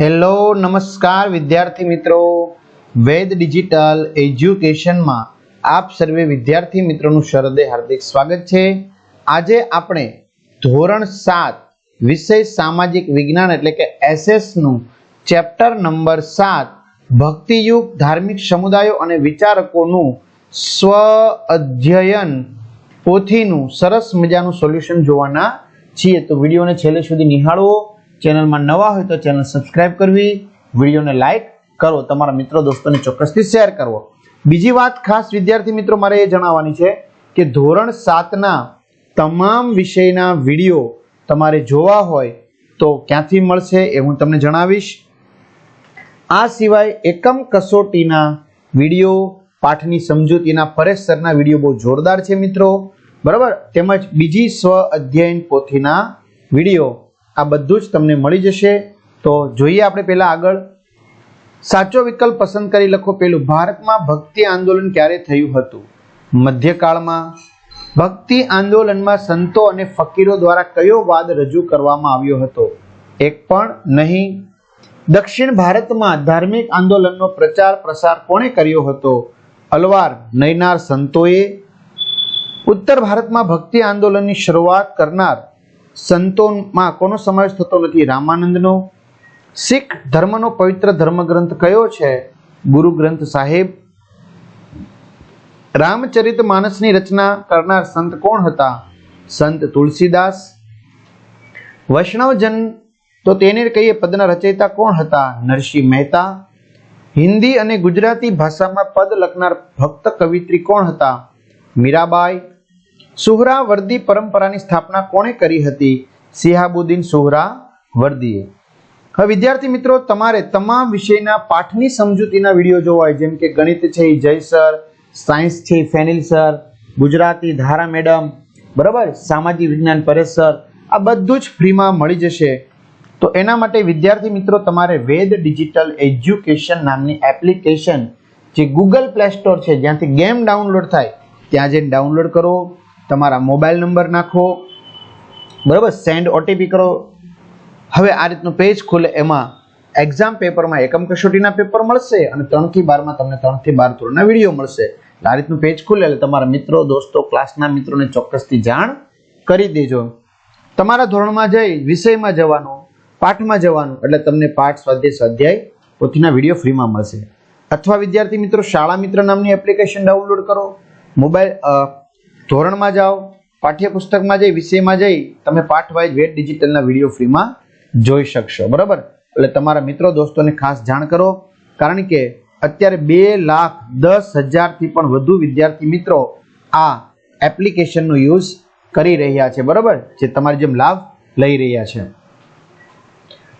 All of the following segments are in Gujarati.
હેલો નમસ્કાર વિદ્યાર્થી મિત્રો. વેદ ડિજિટલ એજ્યુકેશનમાં આપ સર્વે વિદ્યાર્થી મિત્રોનું શરદે હાર્દિક સ્વાગત છે. આજે આપણે ધોરણ સાત વિષય સામાજિક વિજ્ઞાન એટલે કે એસએસનું ચેપ્ટર નંબર સાત, ભક્તિયુગ, ધાર્મિક સમુદાયો અને વિચારકોનું સ્વ અધ્યયન પોથીનું સરસ મજાનું સોલ્યુશન જોવાના છીએ. તો વિડીયોને છેલ્લે સુધી નિહાળવો ચેનલમાં નવા હોય તો ચેનલ સબસ્ક્રાઇબ કરવી, વિડીયોને લાઈક કરો, તમારા મિત્રો દોસ્તોને ચોક્કસથી શેર કરવો. બીજી વાત ખાસ વિદ્યાર્થી મિત્રો મારે એ જણાવવાની છે કે ધોરણ સાતના તમામ વિષયના વીડિયો તમારે જોવા હોય તો ક્યાંથી મળશે એ હું તમને જણાવીશ. આ સિવાય એકમ કસોટીના વીડિયો, પાઠની સમજૂતીના પરેશ સરના વીડિયો બહુ જોરદાર છે મિત્રો. બરાબર? તેમજ બીજી સ્વ અધ્યયન પોથીના વીડિયો આ બધું જ તમને મળી જશે. તો જોઈએ આપણે પહેલા આગળ. સાચો વિકલ્પ પસંદ કરી લખો પેલું ભારતમાં ભક્તિ આંદોલન ક્યારે થયું હતું? મધ્યકાળમાં. ભક્તિ આંદોલનમાં સંતો અને ફકીરો દ્વારા કયો વાદ રજૂ કરવામાં આવ્યો હતો? એક પણ નહીં. દક્ષિણ ભારતમાં ધાર્મિક આંદોલનનો પ્રચાર પ્રસાર કોણે કર્યો હતો? અલવાર નયનાર સંતોએ. ઉત્તર ભારતમાં ભક્તિ આંદોલનની શરૂઆત કરનાર સંતોમાં કોનો સમાવેશ થતો નથી? રામાનંદનો. શીખ ધર્મનો પવિત્ર ધર્મગ્રંથ કયો છે? ગુરુ ગ્રંથ સાહેબ. રામચરિત માનસની રચના કરનાર સંત કોણ હતા? સંત તુલસીદાસ. વૈષ્ણવજન તો તેને કહીએ પદના રચયિતા કોણ હતા? નરસિંહ મહેતા. હિન્દી અને ગુજરાતી ભાષામાં પદ લખનાર ભક્ત કવિત્રી કોણ હતા? મીરાબાઈ. સુહરા વર્દી પરંપરાની સ્થાપના કોણે કરી હતી? સિહાબુદ્દીન સુહરા વર્દીએ હવે વિદ્યાર્થી મિત્રો, તમારે તમામ વિષયના પાઠની સમજૂતીના વીડિયો જોવા હોય, જેમ કે ગણિત છે જય સર, સાયન્સ છે ફેનિલ સર, ગુજરાતી ધારા મેડમ, બરાબર? સામાજિક વિજ્ઞાન પરેશ સર, આ બધું જ ફ્રીમાં મળી જશે. તો એના માટે વિદ્યાર્થી મિત્રો, તમારે વેદ ડિજિટલ એજ્યુકેશન નામની એપ્લિકેશન જે ગૂગલ પ્લે સ્ટોર છે, જ્યાંથી ગેમ ડાઉનલોડ થાય, ત્યાં જઈને ડાઉનલોડ કરો. તમારા મોબાઈલ નંબર નાખો. બરાબર? સેન્ડ ઓટીપી કરો. હવે આ રીતનું પેજ ખુલે, એમાં એક્ઝામ પેપરમાં એકમ કસોટીના પેપર મળશે અને ત્રણથી બારમાં તમને ત્રણથી બાર ધોરણના વીડિયો મળશે. આ રીતનું પેજ ખુલે એટલે તમારા મિત્રો, દોસ્તો ક્લાસના મિત્રોને ચોક્કસથી જાણ કરી દેજો. તમારા ધોરણમાં જઈ વિષયમાં જવાનું, પાઠમાં જવાનું, એટલે તમને પાઠ, સ્વાધ્યાય સ્વાધ્યાય પોથીના વીડિયો ફ્રીમાં મળશે. અથવા વિદ્યાર્થી મિત્રો, શાળા મિત્ર નામની એપ્લિકેશન ડાઉનલોડ કરો. મોબાઈલ ધોરણમાં જાઓ, પાઠ્યપુસ્તકમાં જઈ, વિષયમાં જઈ, તમે પાઠ વાઇઝ વેટ ડિજિટલના વીડિયો ફ્રીમાં જોઈ શકશો. બરાબર? એટલે તમારા મિત્રો, દોસ્તોને ખાસ જાણ કરો. કારણ કે અત્યારે બે લાખ દસ હજારથી પણ વધુ વિદ્યાર્થી મિત્રો આ એપ્લિકેશનનો યુઝ કરી રહ્યા છે. બરાબર? જે તમારી જેમ લાભ લઈ રહ્યા છે.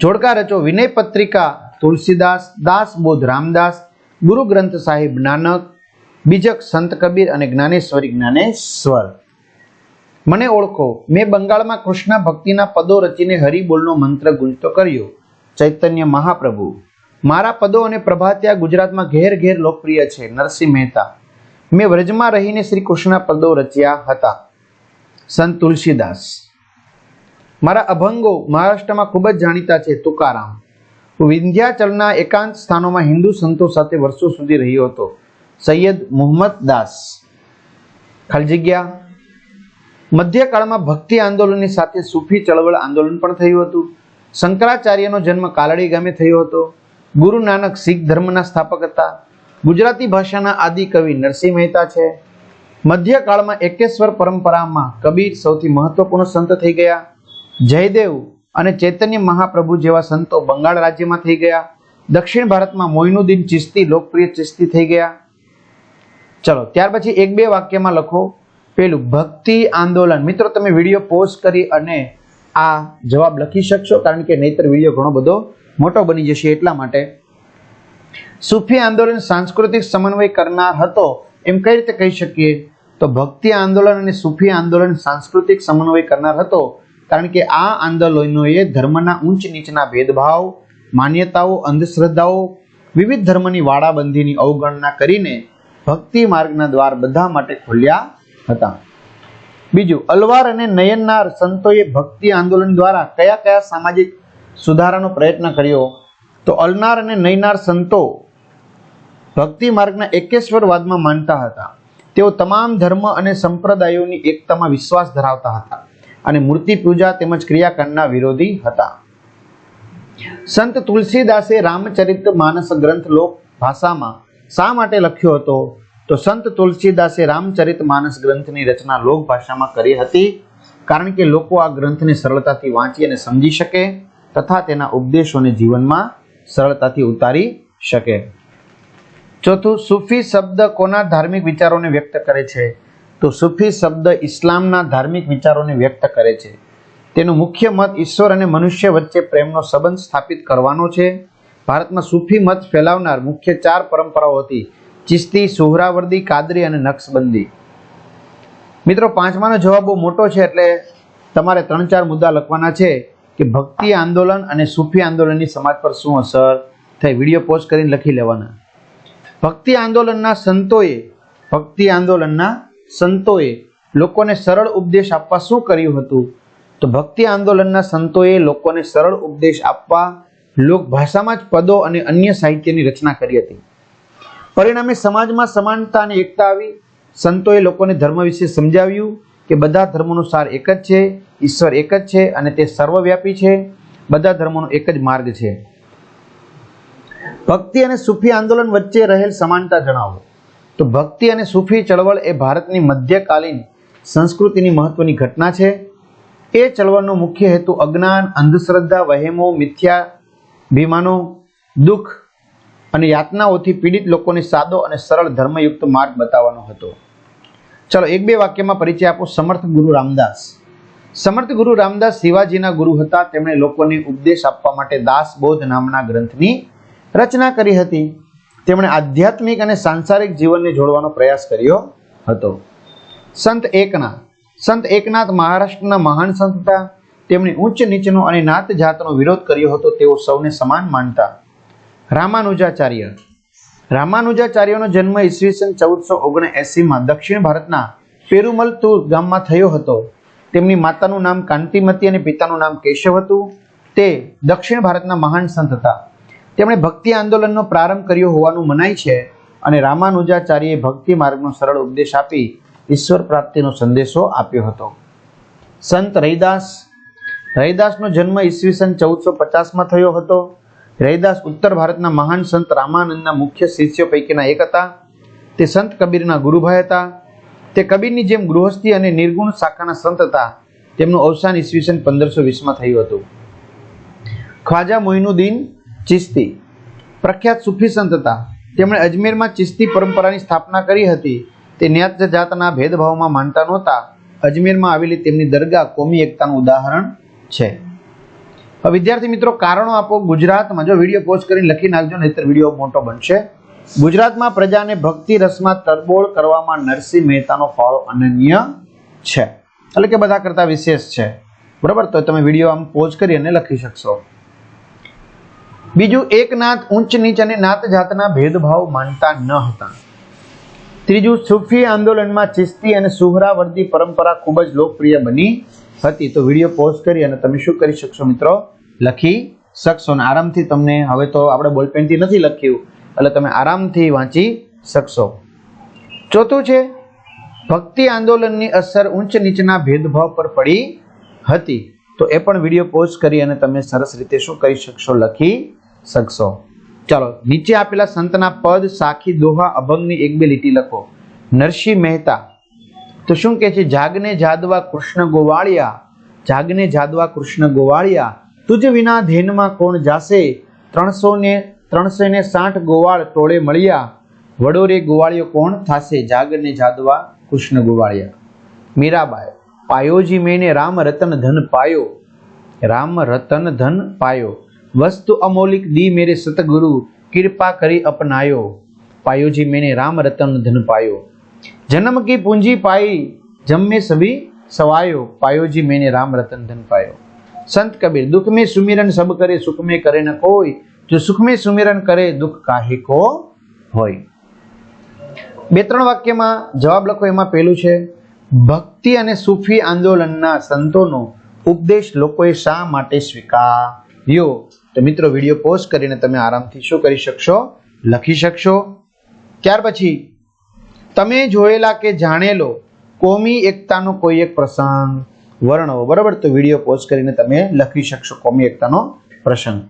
જોડકા રચો વિનય પત્રિકા તુલસીદાસ, દાસ બોધ રામદાસ, ગુરુ ગ્રંથ સાહિબ નાનક બીજક સંત કબીર અને જ્ઞાનેશ્વરી જ્ઞાનેશ્વર. મને ઓળખો, મેં બંગાળમાં કૃષ્ણ ભક્તિના પદો રચીને હરિબોલનો મંત્ર ગુંજતો કર્યો. ચૈતન્ય મહાપ્રભુ. મારા પદો અને પ્રભાત્યા ગુજરાતમાં ઘેર ઘેર લોકપ્રિય છે, નરસિંહ મહેતા. મેં વ્રજમાં રહીને શ્રી કૃષ્ણ પદો રચ્યા હતા. સંત તુલસીદાસ. મારા અભંગો મહારાષ્ટ્રમાં ખૂબ જ જાણીતા છે, તુકારામ. વિંધ્યાચલના એકાંત સ્થાનોમાં હિન્દુ સંતો સાથે વર્ષો સુધી રહ્યો હતો. સૈયદ મોહમ્મદ દાસ. ખાલી જગ્યા? મધ્યકાળમાં ભક્તિ આંદોલનની સાથે સૂફી ચળવળ આંદોલન પણ થયું હતું. શંકરાચાર્યનો જન્મ કાલડી ગામે થયો હતો. ગુરુ નાનક શીખ ધર્મના સ્થાપક હતા. ગુજરાતી ભાષાના આદિ કવિ નરસિંહ મહેતા છે. મધ્યકાળમાં એકેશ્વર પરંપરામાં કબીર સૌથી મહત્વપૂર્ણ સંત થઈ ગયા. જયદેવ અને ચૈતન્ય મહાપ્રભુ જેવા સંતો બંગાળ રાજ્યમાં થઈ ગયા. દક્ષિણ ભારતમાં મોઇનુદ્દીન ચિસ્તી લોકપ્રિય ચિસ્તી થઈ ગયા. ચલો, ત્યાર પછી એક બે વાક્યમાં લખો. પેલું, ભક્તિ આંદોલન. મિત્રો, તમે વીડિયો પોઝ કરી અને આ જવાબ લખી શકશો, કારણ કે નહીતર વીડિયો ઘણો બધો મોટો બની જશે એટલા માટે. સૂફી આંદોલન સાંસ્કૃતિક સમન્વય કરનાર હતો, એમ કઈ રીતે કહી શકીએ? તો ભક્તિ આંદોલન અને સૂફી આંદોલન સાંસ્કૃતિક સમન્વય કરનાર હતો, કારણ કે આ આંદોલનોએ ધર્મના ઊંચ નીચના ભેદભાવ, માન્યતાઓ, અંધશ્રદ્ધાઓ, વિવિધ ધર્મની વાડાબંધીની અવગણના કરીને ભક્તિ માર્ગના દ્વાર બધા માટે ખોલ્યા હતા. બીજું, અલવાર અને નયનનાર સંતોએ ભક્તિ આંદોલન દ્વારા કયા કયા સામાજિક સુધારાનો પ્રયત્ન કર્યો? તો અલનાર અને નયનાર સંતો ભક્તિ માર્ગના એકેશ્વરવાદમાં માનતા હતા. તેઓ તમામ ધર્મ અને સંપ્રદાયોની એકતામાં વિશ્વાસ ધરાવતા હતા અને મૂર્તિ પૂજા તેમજ ક્રિયાકાંડના વિરોધી હતા. સંત તુલસીદાસે રામચરિત માનસ ગ્રંથ લોક ભાષામાં શા માટે લખ્યો હતો? તો સંત તુલસીદાસે રામચરિત માનસ ગ્રંથની રચના લોક ભાષામાં કરી હતી, કારણ કે લોકો આ ગ્રંથને સરળતાથી વાંચી અને સમજી શકે તથા તેના ઉપદેશોને જીવનમાં સરળતાથી ઉતારી શકે. ચોથું, સૂફી શબ્દ કોના ધાર્મિક વિચારોને વ્યક્ત કરે છે? તો સૂફી શબ્દ ઇસ્લામના ધાર્મિક વિચારોને વ્યક્ત કરે છે. તેનો મુખ્ય મત ઈશ્વર અને મનુષ્ય વચ્ચે પ્રેમનો સંબંધ સ્થાપિત કરવાનો છે. ભારતમાં સૂફી મત ફેલાવનાર મુખ્ય ચાર પરંપરાઓ હતી ચિસ્તી, સુહરાવર્દી, કાદરી અને નક્સબંધી. મિત્રો, પાંચમાનો જવાબ બહુ મોટો છે એટલે તમારે ત્રણ ચાર મુદ્દા લખવાના છે કે ભક્તિ આંદોલન અને સૂફી આંદોલનની સમાજ પર શું અસર થઈ? વીડિયો પોસ્ટ કરીને લખી લેવાના. ભક્તિ આંદોલનના સંતોએ, ભક્તિ આંદોલનના સંતોએ લોકોને સરળ ઉપદેશ આપવા શું કર્યું હતું? તો ભક્તિ આંદોલનના સંતોએ લોકોને સરળ ઉપદેશ આપવા લોક ભાષામાં જ પદો અને અન્ય સાહિત્યની રચના કરી હતી. પરિણામે સમાજમાં સમાનતા અને એકતા આવી. સંતોએ લોકોને ધર્મ વિશે સમજાવ્યું કે બધા ધર્મોનો સાર એક જ છે, ઈશ્વર એક જ છે અને તે સર્વવ્યાપી છે. બધા ધર્મોનો એક જ માર્ગ છે. ભક્તિ અને સૂફી આંદોલન વચ્ચે રહેલ સમાનતા જણાવો. તો ભક્તિ અને સૂફી ચળવળ એ ભારતની મધ્યકાલીન સંસ્કૃતિની મહત્વની ઘટના છે. એ ચળવળનો મુખ્ય હેતુ અજ્ઞાન, અંધશ્રદ્ધા, વહેમો મિથ્યાભિમાનો દુઃખ અને યાતનાઓથી પીડિત લોકોને સાદો અને સરળ ધર્મયુક્ત માર્ગ બતાવવાનો હતો. ચલો એક બે વાક્યમાં પરિચય આપો. સમર્થ ગુરુ રામદાસ. સમર્થ ગુરુ રામદાસ શિવાજીના ગુરુ હતા. તેમણે લોકોને ઉપદેશ આપવા માટે દાસબોધ નામના ગ્રંથની રચના કરી હતી. તેમણે આધ્યાત્મિક અને સાંસારિક જીવનને જોડવાનો પ્રયાસ કર્યો હતો. સંત એકનાથ. સંત એકનાથ મહારાષ્ટ્રના મહાન સંત હતા. તેમણે ઉચ્ચ નીચનો અને નાત જાતનો વિરોધ કર્યો હતો, તેઓ સૌને સમાન માનતા. રામાનુજાચાર્ય. રામાનુજાચાર્યનો જન્મ ઈસવીસન ચૌદસો ઓગણએસીમાં દક્ષિણ ભારતના પેરુમલતુર ગામમાં થયો હતો. તેમની માતાનું નામ કાંતિમતી અને પિતાનું નામ કેશવ હતું. તે દક્ષિણ ભારતના મહાન સંત હતા. તેમણે ભક્તિ આંદોલનનો પ્રારંભ કર્યો હોવાનું મનાય છે અને રામાનુજાચાર્યએ ભક્તિ માર્ગનો સરળ ઉપદેશ આપી ઈશ્વર પ્રાપ્તિનો સંદેશો આપ્યો હતો. સંત રૈદાસ રૈદાસનો જન્મ ઈસવીસન ચૌદસો પચાસમાં થયો હતો. રૈદાસ ઉત્તર ભારતના મહાન સંત રામાનંદના મુખ્ય શિષ્યો પૈકીના એક હતા. તે સંત કબીરના ગુરુભાઈ હતા. તે કબીરની જેમ ગૃહસ્થી અને નિર્ગુણ શાખાના સંત હતા. તેમનું અવસાન ઈસવીસન પંદરસો વીસમાં થયું હતું. ખ્વાજા મોઇનુદ્દીન ચિસ્તી પ્રખ્યાત સુફી સંત હતા. તેમણે અજમેરમાં ચિસ્તી પરંપરાની સ્થાપના કરી હતી. તે ન્યાત જાતના ભેદભાવમાં માનતા નહોતા. અજમેરમાં આવેલી તેમની દરગાહ કોમી એકતાનું ઉદાહરણ છે. વિદ્યાર્થી મિત્રો, કારણો આપો ગુજરાતમાં. જો વીડિયો પોસ્ટ કરીને લખી નાખજો, નહીતર વીડિયો મોટો બનશે. ગુજરાતમાં પ્રજાને ભક્તિ રસમાં તરબોળ કરવામાં નરસિંહ મહેતાનો ફાળો અનન્ય છે. એટલે કે બધા કરતા વિશેષ છે. બરાબર? તો તમે વીડિયો આમ પોઝ કરી અને લખી શકશો. બીજું એક નાથ ઉચ્ચ નીચ અને નાત જાતના ભેદભાવ માનતા ન હતા. ત્રીજું, સૂફી આંદોલનમાં ચિસ્તી અને સુહરાવર્દી પરંપરા ખૂબ જ લોકપ્રિય બની હતી તો વીડિયો પોઝ કરી અને તમે શું કરી શકશો મિત્રો? લખી શકશો અને આરામથી તમને હવે તો આપણે બોલપેનથી નથી લખ્યું, એટલે તમે આરામથી વાંચી શકશો. ચોથું છે, ભક્તિ આંદોલનની અસર ઉચ્ચ નીચના ભેદભાવ પર પડી હતી. તો એ પણ વીડિયો પોઝ કરી અને તમે સરસ રીતે શું કરી શકશો? લખી શકશો. ચાલો, નીચે આપેલા સંતના પદ, સાખી, દોહા, અભંગની એક બે લીટી લખો. નરસિંહ મહેતા તો શું કહે છે, જાગને જાદવા કૃષ્ણ ગોવાળિયા, જાગને જાદવા કૃષ્ણ ગોવાળિયા, તુજ વિના ધેનમાં કોણ જાશે? ત્રણસો ને ત્રણસો ને સાઠ ગોવાળ ટોળે મળ્યા. વડોરે ગોવાળિયો કોણ થાશે? જાગને જાદવા કૃષ્ણ ગોવાળિયા. મીરાબાઈ પાયોજી મેને રામ રતન ધન પાયો. રામ રતન ધન પાયો. વસ્તુ અમૌલિક દી મેરે સતગુરુ, કૃપા કરી અપનાયો. પાયોજી મેને રામ રતન ધન પાયો. जन्म की पूंजी पाई जम में सभी सवायो पायो जी मैंने राम रतन धन पायो संत कबीर दुख में सुमिरन सब करे सुख में करे न कोई जो सुख में सुमिरन करे दुख काहे को હોય બે ત્રણ વાક્યમાં જવાબ લખો એમાં પહેલું છે ભક્તિ અને સૂફી આંદોલનના સંતોનો ઉપદેશ લોકોએ શા માટે સ્વીકાર્યો તો મિત્રો વિડીયો પોઝ કરીને તમે આરામથી શું કરી શકશો લખી શકશો ત્યાર પછી તમે જોયેલા કે જાણેલો કોમી એકતાનો કોઈ એક પ્રસંગ, વર્ણવો, બરાબર? તો વીડિયો પોઝ કરીને તમે લખી શકશો કોમી એકતાનો પ્રસંગ.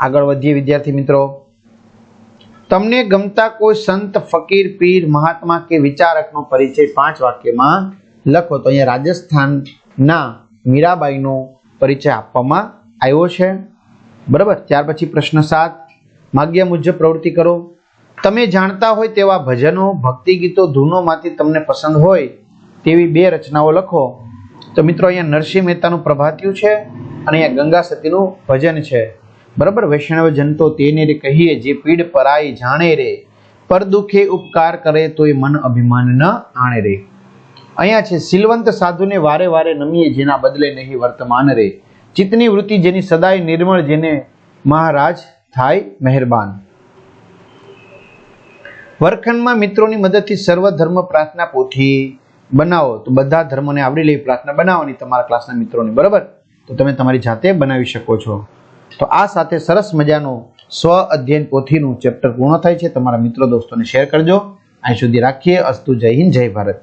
આગળ વધીએ વિદ્યાર્થી મિત્રો. તમને ગમતા કોઈ સંત, ફકીર, પીર, મહાત્મા કે વિચારકનો પરિચય પાંચ વાક્યમાં લખો. તો અહીંયા રાજસ્થાનના મીરાબાઈનો પરિચય આપવામાં આવ્યો છે. બરાબર? ત્યાર પછી પ્રશ્ન સાત. માગ્યા મુજબ પ્રવૃત્તિ કરો. તમે જાણતા હોય તેવા ભજનો ભક્તિ ગીતો ધૂનોમાંથી તમને પસંદ હોય તેવી બે રચનાઓ લખો. તો મિત્રો, અહીંયા નરસિંહ મહેતાનું પ્રભાત્યું છે અને અહીંયા ગંગા સતીનું ભજન છે. બરાબર? વૈષ્ણવ જનતો તેને રે કહીએ, જે પીડ પરાઈ જાણે રે. પર દુખે ઉપકાર કરે તોય મન અભિમાન ન આણે રે. અહીંયા છે, સિલવંત સાધુને વારે વારે નમીએ જેના બદલે નહીં વર્તમાન રે. ચિત્તની વૃત્તિ જેની સદાય નિર્મળ જેને મહારાજ થાય મહેરબાન. વર્ગખંડમાં મિત્રોની મદદથી સર્વ ધર્મ પ્રાર્થના પોથી બનાવો. તો બધા ધર્મોને આવડી લઈ પ્રાર્થના બનાવવાની તમારા ક્લાસના મિત્રોને, બરાબર? તો તમે તમારી જાતે બનાવી શકો છો. તો આ સાથે સરસ મજાનું સ્વ અધ્યયન પોથીનું ચેપ્ટર પૂર્ણ થાય છે. તમારા મિત્રો દોસ્તોને શેર કરજો. અહીં સુધી રાખીએ. અસ્તુ જય હિન્દ, જય ભારત.